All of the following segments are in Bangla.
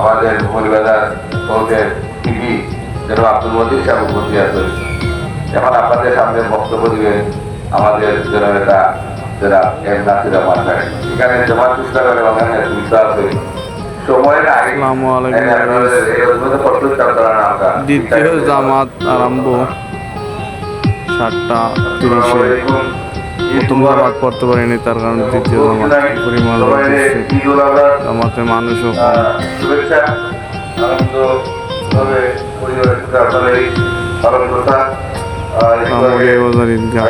আমাদের মনিবাজার কোর্টের টিভি যেন আব্দুল মজিদ সাহেব উপস্থিত আছেন। এখন আপনাদের সামনে বক্তব্য দিবেন আমাদের জননেতা যারা এম নাসির রহমান এখানে জমা চেষ্টা করে ওখানে সুবিধা আছে। দ্বিতীয় জামাত আরম্ভ। সাতটা তিরিশে। প্রথম জামাত করতে পারিনি তার কারণে দ্বিতীয় জামাত পরিমাণ জামাতে মানুষও। শুভেচ্ছা আনন্দ পরিবারের সাথে আপনারা এই পালন কথা আমাকে বাজার ঈদগাহ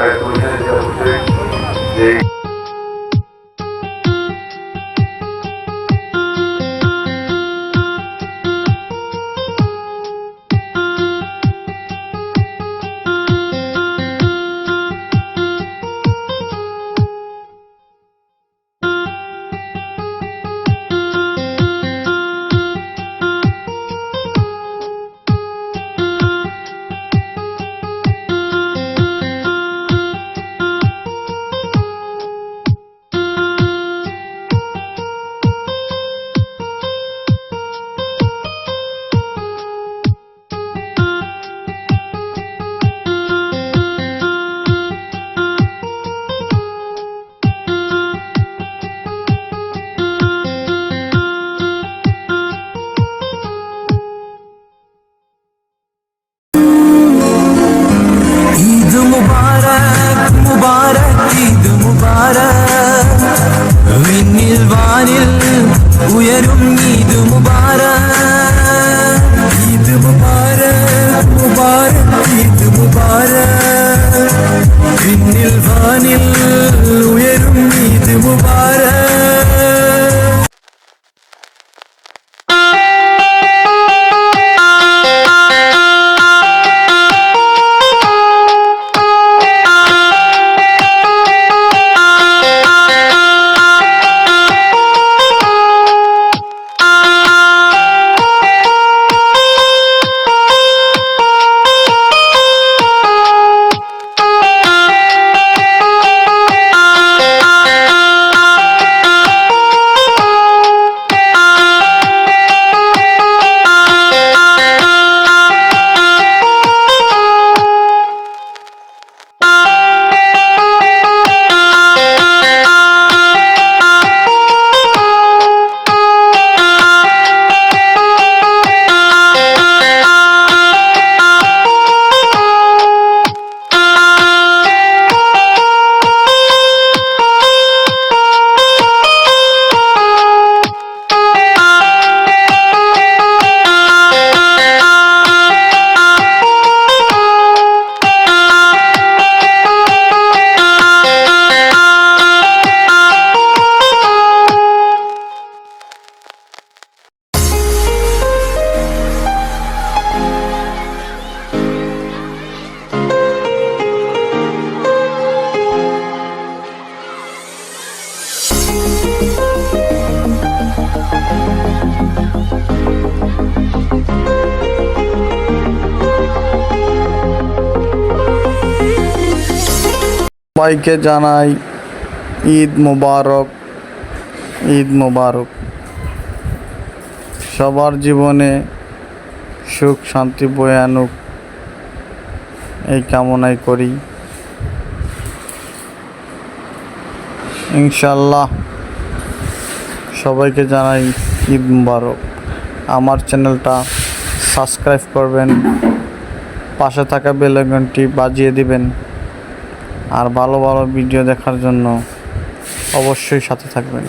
সবাইকে জানাই ঈদ মোবারক ঈদ মোবারক। সবার জীবনে সুখ, শান্তি বয়ে আনুক, এই কামনাই করি। ইনশাল্লাহ সবাইকে জানাই ঈদ মোবারক। আমার চ্যানেলটা সাবস্ক্রাইব করবেন, পাশে থাকা বেল আইকনটি বাজিয়ে দিবেন। আর ভালো ভালো ভিডিও দেখার জন্য অবশ্যই সাথে থাকবেন।